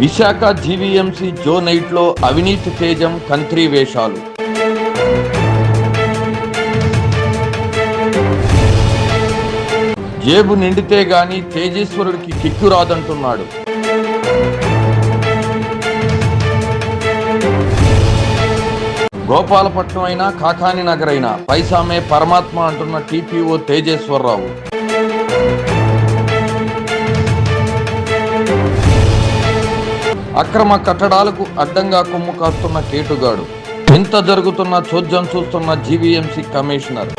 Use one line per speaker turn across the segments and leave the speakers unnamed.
Visakha GVMC zone ఎయిట్లో అవినీతి తేజం కంత్రీ వేషాలు. జేబు నిండితే గాని తేజేశ్వరుడికి కిక్కు రాదంటున్నాడు. గోపాలపట్నం అయినా కాకాని నగర్ అయినా పైసామే పరమాత్మ అంటున్న టీపీఓ తేజేశ్వరరావు. అక్రమ కట్టడాలకు అడ్డంగా కొమ్ము కాస్తున్న కేటుగాడు. ఇంత జరుగుతున్న చోద్యం చూస్తున్న GVMC commissioner.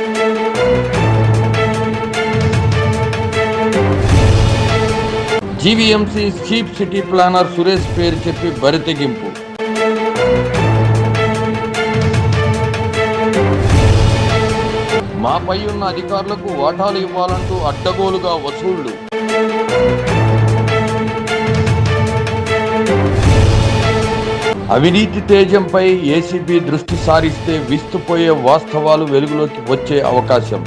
GVMC chief city planner Suresh పేరు చెప్పి బరితెగింపు మాపై ఉన్న అధికారులకు వాటాలు ఇవ్వాలంటూ అడ్డగోలుగా వసూళ్ళు. అవినీతి తేజంపై ఏసీబీ దృష్టి సారిస్తే విస్తుపోయే వాస్తవాలు వెలుగులోకి వచ్చే అవకాశం.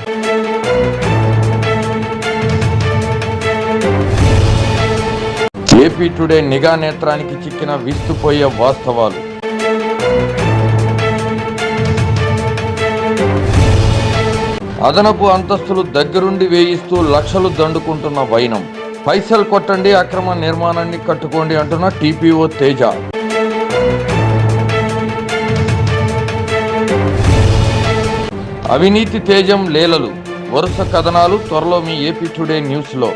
ఏపీ టుడే నిఘా నేత్రానికి చిక్కిన విస్తుపోయే వాస్తవాలు. అదనపు అంతస్తులు దగ్గరుండి వేయిస్తూ లక్షలు దండుకుంటున్న వైనం. పైసలు కొట్టండి అక్రమ నిర్మాణాన్ని కట్టుకోండి అంటున్న టీపీఓ తేజ. అవినీతి తేజం లేలలు. వరుస కథనాలు త్వరలో మీ ఏపీ టుడే న్యూస్లో.